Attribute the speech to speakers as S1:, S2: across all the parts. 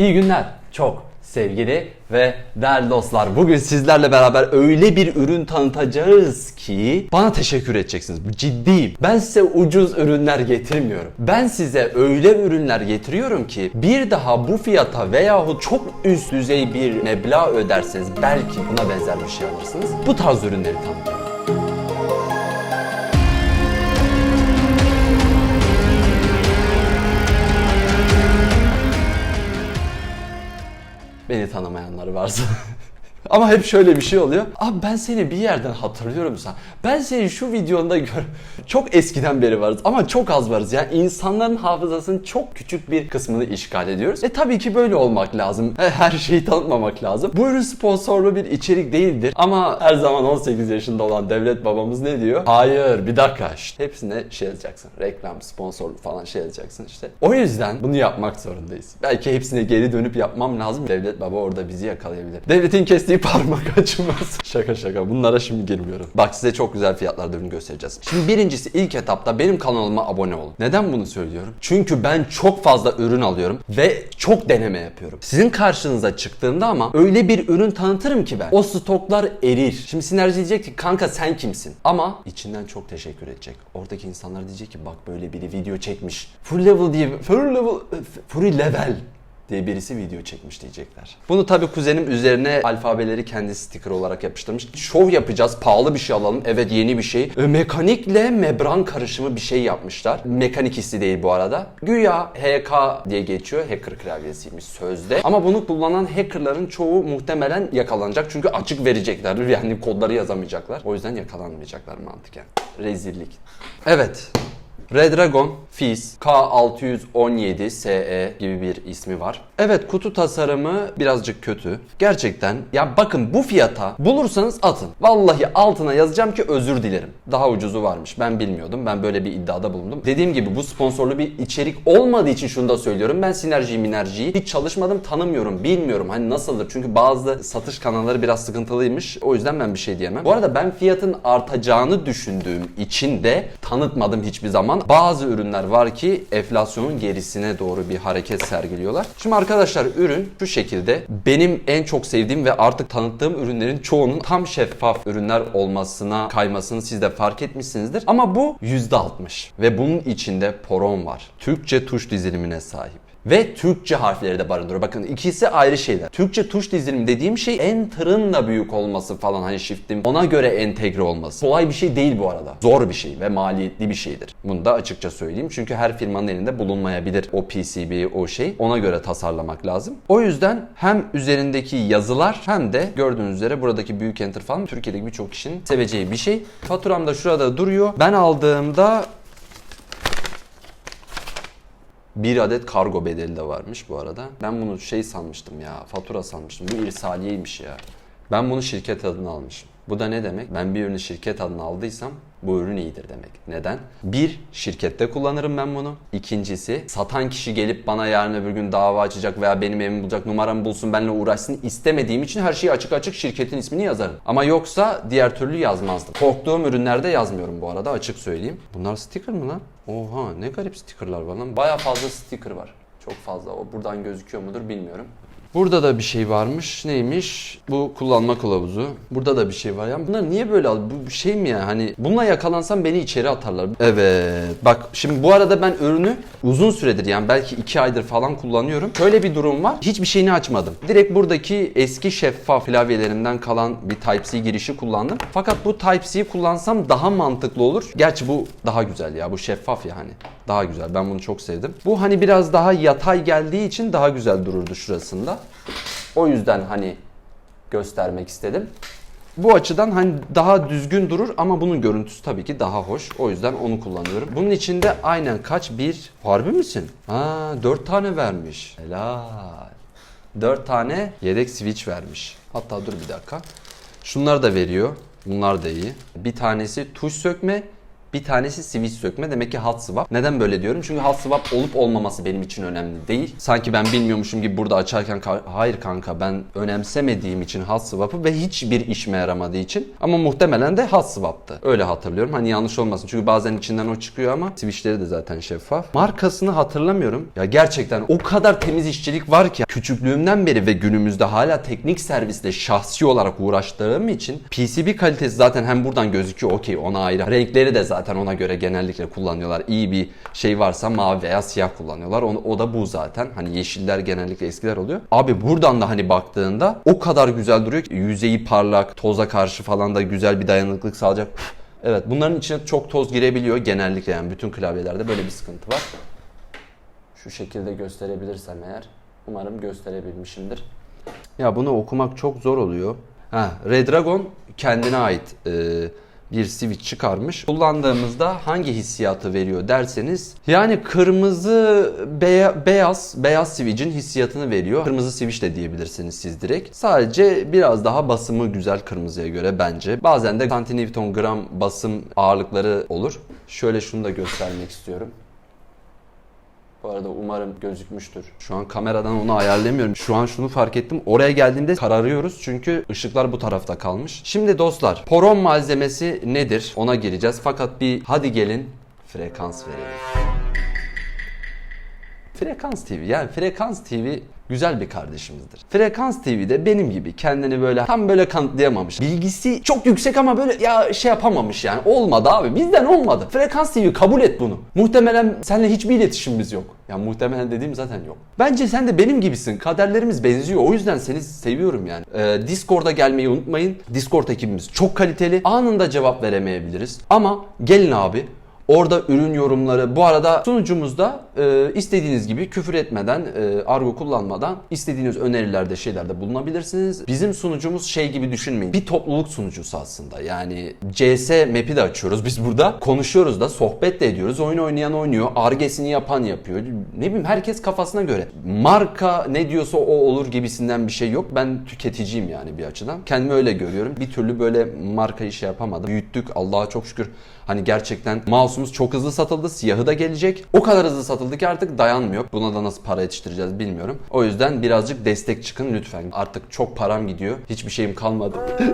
S1: İyi günler. Çok sevgili ve değerli dostlar. Bugün sizlerle beraber öyle bir ürün tanıtacağız ki bana teşekkür edeceksiniz. Ciddiyim. Ben size ucuz ürünler getirmiyorum. Ben size öyle ürünler getiriyorum ki bir daha bu fiyata veyahut çok üst düzey bir meblağ öderseniz belki buna benzer bir şey alırsınız. Bu tarz ürünleri tanıtıyorum. Beni tanımayanlar varsa. Ama hep şöyle bir şey oluyor. Abi ben seni bir yerden hatırlıyorum sen. Ben seni şu videonda gör. Çok eskiden beri varız ama çok az varız. Yani insanların hafızasının çok küçük bir kısmını işgal ediyoruz. E tabii ki böyle olmak lazım. E, Her şeyi tanıtmamak lazım. Bu ürün sponsorlu bir içerik değildir. Ama her zaman 18 yaşında olan devlet babamız ne diyor? Hayır bir dakika. Şşt, hepsine şey yazacaksın. Reklam, sponsorluk falan şey yazacaksın işte. O yüzden bunu yapmak zorundayız. Belki hepsine geri dönüp yapmam lazım. Devlet baba orada bizi yakalayabilir. Devletin kestiği parmak acımaz. şaka şaka. Bunlara şimdi girmiyorum. Bak size çok güzel fiyatlarda ürün göstereceğiz. Şimdi birincisi ilk etapta benim kanalıma abone olun. Neden bunu söylüyorum? Çünkü ben çok fazla ürün alıyorum ve çok deneme yapıyorum. Sizin karşınıza çıktığında ama öyle bir ürün tanıtırım ki ben. O stoklar erir. Şimdi Sinerji diyecek ki kanka sen kimsin? Ama içinden çok teşekkür edecek. Oradaki insanlar diyecek ki bak böyle biri video çekmiş. Full level diye full level full level diye birisi video çekmiş diyecekler. Bunu tabi kuzenim üzerine alfabeleri kendi sticker olarak yapıştırmış. Şov yapacağız, pahalı bir şey alalım. Evet yeni bir şey. E, mekanikle membran karışımı bir şey yapmışlar. Mekanik hissi değil bu arada. Güya HK diye geçiyor. Hacker klavyesiymiş sözde. Ama bunu kullanan hackerların çoğu muhtemelen yakalanacak. Çünkü açık verecekler. Yani kodları yazamayacaklar. O yüzden yakalanmayacaklar mantıken. Rezillik. Evet. Redragon Fizz K617 SE gibi bir ismi var. Evet kutu tasarımı birazcık kötü. Gerçekten ya bakın bu fiyata bulursanız atın. Vallahi altına yazacağım ki özür dilerim. Daha ucuzu varmış. Ben bilmiyordum. Ben böyle bir iddiada bulundum. Dediğim gibi bu sponsorlu bir içerik olmadığı için şunu da söylüyorum. Ben sinerjiyi minerjiyi hiç çalışmadım tanımıyorum. Bilmiyorum hani nasıldır. Çünkü bazı satış kanalları biraz sıkıntılıymış. O yüzden ben bir şey diyemem. Bu arada ben fiyatın artacağını düşündüğüm için de tanıtmadım hiçbir zaman. Bazı ürünler var ki enflasyonun gerisine doğru bir hareket sergiliyorlar. Şimdi arkadaşlar ürün şu şekilde. Benim en çok sevdiğim ve artık tanıttığım ürünlerin çoğunun tam şeffaf ürünler olmasına kaymasını siz de fark etmişsinizdir. Ama bu %60 ve bunun içinde poron var. Türkçe tuş dizilimine sahip ve Türkçe harfleri de barındırıyor. Bakın ikisi ayrı şeyler. Türkçe tuş dizilimi dediğim şey enter'ın büyük olması falan hani shift'in ona göre entegre olması. Kolay bir şey değil bu arada. Zor bir şey ve maliyetli bir şeydir. Bunu da açıkça söyleyeyim. Çünkü her firmanın elinde bulunmayabilir o PCB o şey. Ona göre tasarlamak lazım. O yüzden hem üzerindeki yazılar hem de gördüğünüz üzere buradaki büyük enter falan Türkiye'deki birçok kişinin seveceği bir şey. Faturam da şurada duruyor. Ben aldığımda bir adet kargo bedeli de varmış bu arada. Ben bunu şey sanmıştım ya, fatura sanmıştım. Bu irsaliyeymiş ya. Ben bunu şirket adına almışım. Bu da ne demek? Ben bir ürünü şirket adına aldıysam bu ürün iyidir demek. Neden? Bir, şirkette kullanırım ben bunu. İkincisi, satan kişi gelip bana yarın öbür gün dava açacak veya benim evimi bulacak, numaramı bulsun, benimle uğraşsın istemediğim için her şeyi açık açık şirketin ismini yazarım. Ama yoksa diğer türlü yazmazdım. Korktuğum ürünlerde yazmıyorum bu arada açık söyleyeyim. Bunlar sticker mı lan? Oha ne garip stickerlar var lan. Baya fazla sticker var. Çok fazla. O buradan gözüküyor mudur bilmiyorum. Burada da bir şey varmış. Neymiş? Bu kullanma kılavuzu. Burada da bir şey var. Yani bunlar niye böyle al? Bu şey mi ya? Hani bununla yakalansam beni içeri atarlar. Evet. Bak şimdi bu arada ben ürünü uzun süredir yani belki 2 aydır falan kullanıyorum. Şöyle bir durum var. Hiçbir şeyini açmadım. Direkt buradaki eski şeffaf klavyelerimden kalan bir Type-C girişi kullandım. Fakat bu Type-C'yi kullansam daha mantıklı olur. Gerçi bu daha güzel ya. Bu şeffaf ya hani. Daha güzel. Ben bunu çok sevdim. Bu hani biraz daha yatay geldiği için daha güzel dururdu şurasında. O yüzden hani göstermek istedim. Bu açıdan hani daha düzgün durur ama bunun görüntüsü tabii ki daha hoş. O yüzden onu kullanıyorum. Bunun içinde aynen kaç? Bir. Harbi misin? Ha, dört tane vermiş. Helal. Dört tane yedek switch vermiş. Hatta dur bir dakika. Şunlar da veriyor. Bunlar da iyi. Bir tanesi tuş sökme, Bir tanesi switch sökme. Demek ki hot swap. Neden böyle diyorum? Çünkü hot swap olup olmaması benim için önemli değil. Sanki ben bilmiyormuşum gibi burada açarken ka- hayır kanka ben önemsemediğim için hot swap'ı ve hiçbir işime yaramadığı için ama muhtemelen de hot swap'tı. Öyle hatırlıyorum. Hani yanlış olmasın. Çünkü bazen içinden o çıkıyor ama switchleri de zaten şeffaf. Markasını hatırlamıyorum. Ya gerçekten o kadar temiz işçilik var ki küçüklüğümden beri ve günümüzde hala teknik servisle şahsi olarak uğraştığım için PCB kalitesi zaten hem buradan gözüküyor okey ona ayrı. Renkleri de zaten ona göre genellikle kullanıyorlar. İyi bir şey varsa mavi veya siyah kullanıyorlar. O, o da bu zaten. Hani yeşiller genellikle eskiler oluyor. Abi buradan da hani baktığında o kadar güzel duruyor ki yüzeyi parlak, toza karşı falan da güzel bir dayanıklık sağlayacak. Evet bunların içine çok toz girebiliyor genellikle yani bütün klavyelerde böyle bir sıkıntı var. Şu şekilde gösterebilirsem eğer umarım gösterebilmişimdir. Ya bunu okumak çok zor oluyor. Ha, Redragon kendine ait e, bir switch çıkarmış. Kullandığımızda hangi hissiyatı veriyor derseniz yani kırmızı beya- beyaz beyaz switch'in hissiyatını veriyor. Kırmızı switch de diyebilirsiniz siz direkt. Sadece biraz daha basımı güzel kırmızıya göre bence. Bazen de santinewton gram basım ağırlıkları olur. Şöyle şunu da göstermek istiyorum. Bu arada umarım gözükmüştür. Şu an kameradan onu ayarlayamıyorum. Şu an şunu fark ettim. Oraya geldiğimde kararıyoruz çünkü ışıklar bu tarafta kalmış. Şimdi dostlar, poron malzemesi nedir? Ona gireceğiz. Fakat bir hadi gelin frekans verelim. Frekans TV yani Frekans TV güzel bir kardeşimizdir. Frekans TV'de benim gibi kendini böyle tam böyle kanıtlayamamış. Bilgisi çok yüksek ama böyle ya şey yapamamış yani. Olmadı abi bizden olmadı. Frekans TV kabul et bunu. Muhtemelen seninle hiçbir iletişimimiz yok. Ya muhtemelen dediğim zaten yok. Bence sen de benim gibisin. Kaderlerimiz benziyor. O yüzden seni seviyorum yani. Ee, Discord'a gelmeyi unutmayın. Discord ekibimiz çok kaliteli. Anında cevap veremeyebiliriz. Ama gelin abi Orada ürün yorumları. Bu arada sunucumuzda e, istediğiniz gibi küfür etmeden, e, argo kullanmadan istediğiniz önerilerde, şeylerde bulunabilirsiniz. Bizim sunucumuz şey gibi düşünmeyin. Bir topluluk sunucusu aslında. Yani CS map'i de açıyoruz biz burada. Konuşuyoruz da, sohbet de ediyoruz. Oyun oynayan oynuyor, argesini yapan yapıyor. Ne bileyim herkes kafasına göre. Marka ne diyorsa o olur gibisinden bir şey yok. Ben tüketiciyim yani bir açıdan. Kendimi öyle görüyorum. Bir türlü böyle markayı şey yapamadım. Büyüttük Allah'a çok şükür. Hani gerçekten mouse'umuz çok hızlı satıldı. Siyahı da gelecek. O kadar hızlı satıldı ki artık dayanmıyor. Buna da nasıl para yetiştireceğiz bilmiyorum. O yüzden birazcık destek çıkın lütfen. Artık çok param gidiyor. Hiçbir şeyim kalmadı.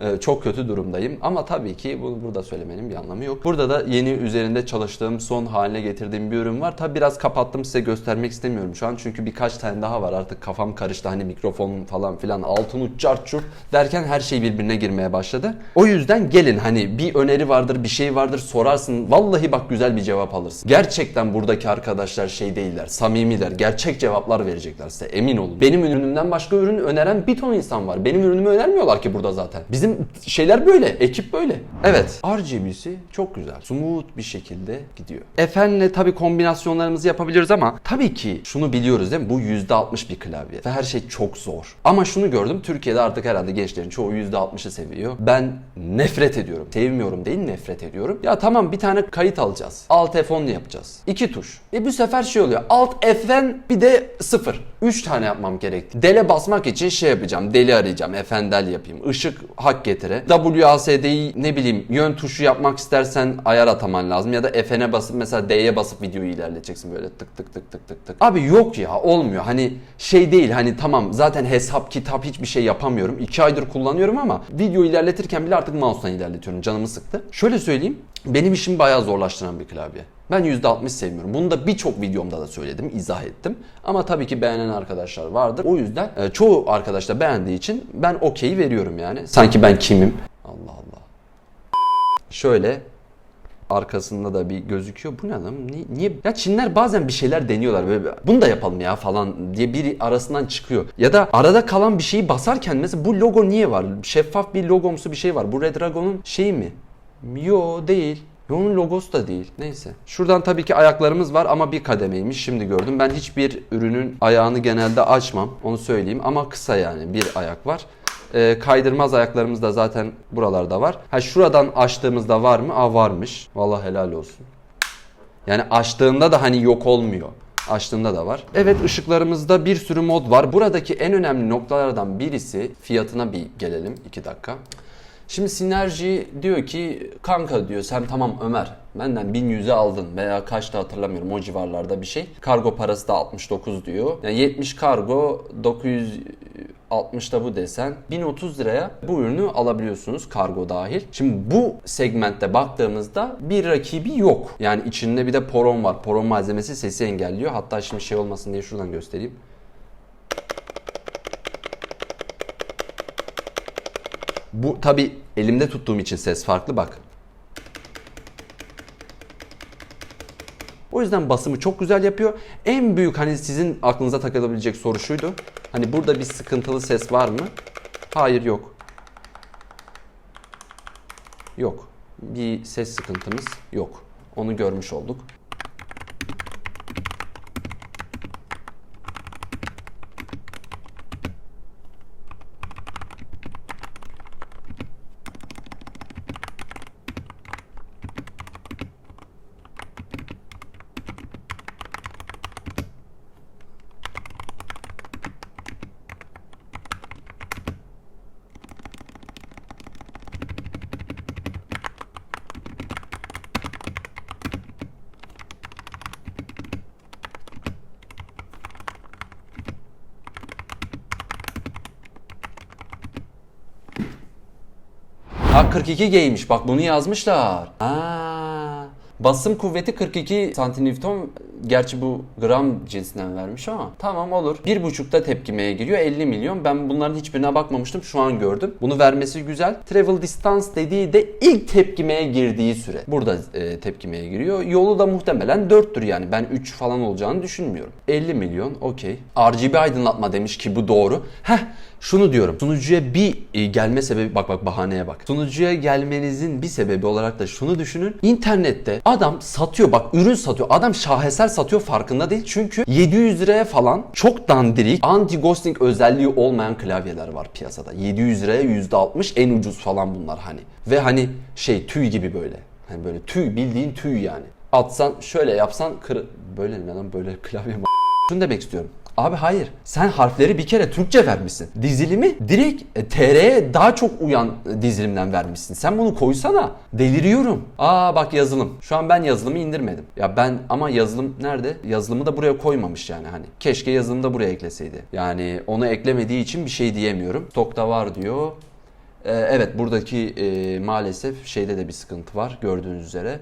S1: Ee, çok kötü durumdayım. Ama tabii ki bunu burada söylemenin bir anlamı yok. Burada da yeni üzerinde çalıştığım, son haline getirdiğim bir ürün var. Tabii biraz kapattım size göstermek istemiyorum şu an. Çünkü birkaç tane daha var. Artık kafam karıştı. Hani mikrofon falan filan altın uçart çurt derken her şey birbirine girmeye başladı. O yüzden gelin hani bir öneri vardır, bir şey vardır sorarsın. Vallahi bak güzel bir cevap alırsın. Gerçekten buradaki arkadaşlar şey değiller, samimiler. Gerçek cevaplar verecekler size emin olun. Benim ürünümden başka ürün öneren bir ton insan var. Benim ürünümü önermiyorlar ki burada zaten. Bizim şeyler böyle, ekip böyle. Evet, RGB'si çok güzel. Smooth bir şekilde gidiyor. Efenle tabi kombinasyonlarımızı yapabiliriz ama tabii ki şunu biliyoruz değil mi? Bu %60 bir klavye ve her şey çok zor. Ama şunu gördüm, Türkiye'de artık herhalde gençlerin çoğu %60'ı seviyor. Ben nefret ediyorum. Sevmiyorum değil, nefret ediyorum. Ya tamam bir tane kayıt alacağız. Alt F10'lu yapacağız. İki tuş. E bu sefer şey oluyor. Alt F'den bir de sıfır. Üç tane yapmam gerekti. Dele basmak için şey yapacağım. Deli arayacağım. F'endel yapayım. Işık hak getire. WASD'yi ne bileyim yön tuşu yapmak istersen ayar ataman lazım. Ya da F'ne basıp mesela D'ye basıp videoyu ilerleteceksin böyle tık tık tık tık tık tık. Abi yok ya olmuyor. Hani şey değil hani tamam zaten hesap kitap hiçbir şey yapamıyorum. İki aydır kullanıyorum ama video ilerletirken bile artık mouse'dan ilerletiyorum. Canımı sıktı. Şöyle söyleyeyim. Benim işimi bayağı zorlaştıran bir klavye. Ben %60 sevmiyorum. Bunu da birçok videomda da söyledim, izah ettim. Ama tabii ki beğenen arkadaşlar vardır. O yüzden e, çoğu arkadaş da beğendiği için ben okey veriyorum yani. Sanki ben kimim? Allah Allah. Şöyle arkasında da bir gözüküyor. Bu ne lan? Niye, niye? Ya Çinler bazen bir şeyler deniyorlar böyle bunu da yapalım ya falan diye biri arasından çıkıyor. Ya da arada kalan bir şeyi basarken mesela bu logo niye var? Şeffaf bir logomsu bir şey var. Bu Red Dragon'un şeyi mi? Yo değil. Ve Onun logosu da değil. Neyse. Şuradan tabii ki ayaklarımız var ama bir kademeymiş. Şimdi gördüm. Ben hiçbir ürünün ayağını genelde açmam. Onu söyleyeyim. Ama kısa yani. Bir ayak var. Ee, kaydırmaz ayaklarımız da zaten buralarda var. Ha şuradan açtığımızda var mı? Aa varmış. Vallahi helal olsun. Yani açtığında da hani yok olmuyor. Açtığında da var. Evet ışıklarımızda bir sürü mod var. Buradaki en önemli noktalardan birisi fiyatına bir gelelim. 2 dakika. Şimdi Sinerji diyor ki kanka diyor sen tamam Ömer benden 1100'e aldın veya kaçta hatırlamıyorum o civarlarda bir şey. Kargo parası da 69 diyor. Yani 70 kargo 960 da bu desen 1030 liraya bu ürünü alabiliyorsunuz kargo dahil. Şimdi bu segmentte baktığımızda bir rakibi yok. Yani içinde bir de poron var. Poron malzemesi sesi engelliyor. Hatta şimdi şey olmasın diye şuradan göstereyim. Bu tabi elimde tuttuğum için ses farklı bak. O yüzden basımı çok güzel yapıyor. En büyük hani sizin aklınıza takılabilecek soru şuydu. Hani burada bir sıkıntılı ses var mı? Hayır yok. Yok. Bir ses sıkıntımız yok. Onu görmüş olduk. Ha 42G'ymiş bak bunu yazmışlar. Ha. Basım kuvveti 42 santinewton. Gerçi bu gram cinsinden vermiş ama tamam olur. 1.5'ta tepkimeye giriyor 50 milyon. Ben bunların hiçbirine bakmamıştım şu an gördüm. Bunu vermesi güzel. Travel distance dediği de ilk tepkimeye girdiği süre. Burada e, tepkimeye giriyor. Yolu da muhtemelen 4'tür yani. Ben 3 falan olacağını düşünmüyorum. 50 milyon okey. RGB aydınlatma demiş ki bu doğru. Heh şunu diyorum. Sunucuya bir e, gelme sebebi bak bak bahaneye bak. Sunucuya gelmenizin bir sebebi olarak da şunu düşünün. İnternette adam satıyor bak ürün satıyor. Adam şaheser satıyor farkında değil. Çünkü 700 liraya falan çok dandirik anti ghosting özelliği olmayan klavyeler var piyasada. 700 liraya %60 en ucuz falan bunlar hani. Ve hani şey tüy gibi böyle. Hani böyle tüy bildiğin tüy yani. Atsan şöyle yapsan kır böyle mi lan böyle klavye? Şunu demek istiyorum. Abi hayır. Sen harfleri bir kere Türkçe vermişsin. Dizilimi direkt e, TR'ye daha çok uyan e, dizilimden vermişsin. Sen bunu koysana. Deliriyorum. Aa bak yazılım. Şu an ben yazılımı indirmedim. Ya ben ama yazılım nerede? Yazılımı da buraya koymamış yani hani. Keşke yazılımı da buraya ekleseydi. Yani onu eklemediği için bir şey diyemiyorum. Stokta var diyor. Ee, evet buradaki e, maalesef şeyde de bir sıkıntı var gördüğünüz üzere.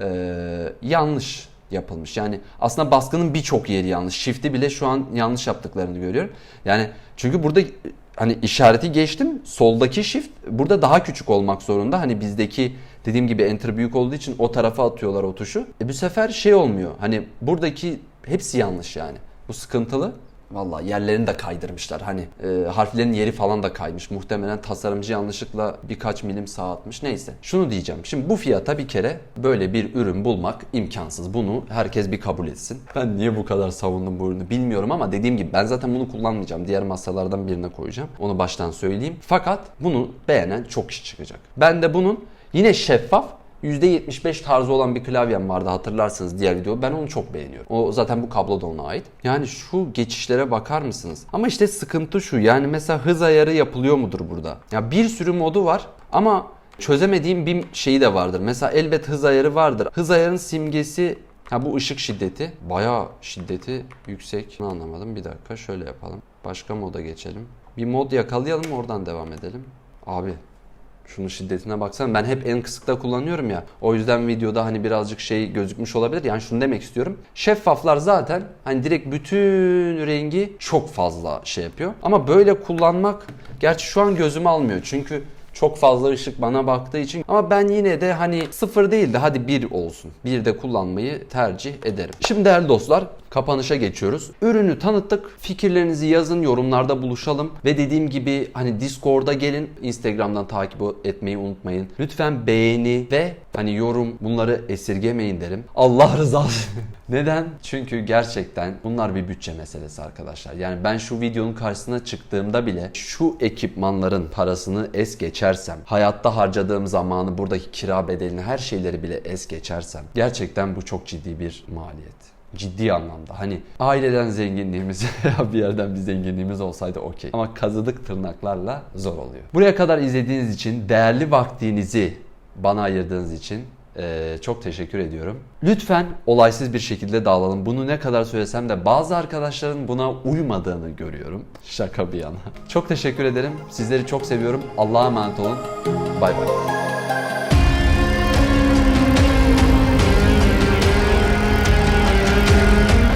S1: Ee, yanlış yapılmış. Yani aslında baskının birçok yeri yanlış. Shift'i bile şu an yanlış yaptıklarını görüyorum. Yani çünkü burada hani işareti geçtim. Soldaki shift burada daha küçük olmak zorunda. Hani bizdeki dediğim gibi enter büyük olduğu için o tarafa atıyorlar o tuşu. E bu sefer şey olmuyor. Hani buradaki hepsi yanlış yani. Bu sıkıntılı. Valla yerlerini de kaydırmışlar. Hani e, harflerin yeri falan da kaymış. Muhtemelen tasarımcı yanlışlıkla birkaç milim sağa atmış. Neyse. Şunu diyeceğim. Şimdi bu fiyata bir kere böyle bir ürün bulmak imkansız. Bunu herkes bir kabul etsin. Ben niye bu kadar savundum bu ürünü bilmiyorum ama dediğim gibi ben zaten bunu kullanmayacağım. Diğer masalardan birine koyacağım. Onu baştan söyleyeyim. Fakat bunu beğenen çok kişi çıkacak. Ben de bunun yine şeffaf %75 tarzı olan bir klavyem vardı hatırlarsınız diğer video. Ben onu çok beğeniyorum. O zaten bu kablo da ona ait. Yani şu geçişlere bakar mısınız? Ama işte sıkıntı şu. Yani mesela hız ayarı yapılıyor mudur burada? Ya bir sürü modu var ama çözemediğim bir şeyi de vardır. Mesela elbet hız ayarı vardır. Hız ayarının simgesi Ha bu ışık şiddeti. Bayağı şiddeti yüksek. Bunu anlamadım. Bir dakika şöyle yapalım. Başka moda geçelim. Bir mod yakalayalım oradan devam edelim. Abi şunun şiddetine baksana. Ben hep en kısıkta kullanıyorum ya. O yüzden videoda hani birazcık şey gözükmüş olabilir. Yani şunu demek istiyorum. Şeffaflar zaten hani direkt bütün rengi çok fazla şey yapıyor. Ama böyle kullanmak gerçi şu an gözümü almıyor. Çünkü çok fazla ışık bana baktığı için ama ben yine de hani sıfır değil de hadi bir olsun. Bir de kullanmayı tercih ederim. Şimdi değerli dostlar kapanışa geçiyoruz. Ürünü tanıttık. Fikirlerinizi yazın, yorumlarda buluşalım ve dediğim gibi hani Discord'a gelin, Instagram'dan takip etmeyi unutmayın. Lütfen beğeni ve hani yorum bunları esirgemeyin derim. Allah rızası. Neden? Çünkü gerçekten bunlar bir bütçe meselesi arkadaşlar. Yani ben şu videonun karşısına çıktığımda bile şu ekipmanların parasını es geçersem, hayatta harcadığım zamanı buradaki kira bedelini her şeyleri bile es geçersem gerçekten bu çok ciddi bir maliyet. Ciddi anlamda. Hani aileden zenginliğimiz bir yerden bir zenginliğimiz olsaydı okey. Ama kazıdık tırnaklarla zor oluyor. Buraya kadar izlediğiniz için, değerli vaktinizi bana ayırdığınız için ee, çok teşekkür ediyorum. Lütfen olaysız bir şekilde dağılalım. Bunu ne kadar söylesem de bazı arkadaşların buna uymadığını görüyorum. Şaka bir yana. Çok teşekkür ederim. Sizleri çok seviyorum. Allah'a emanet olun. Bay bay.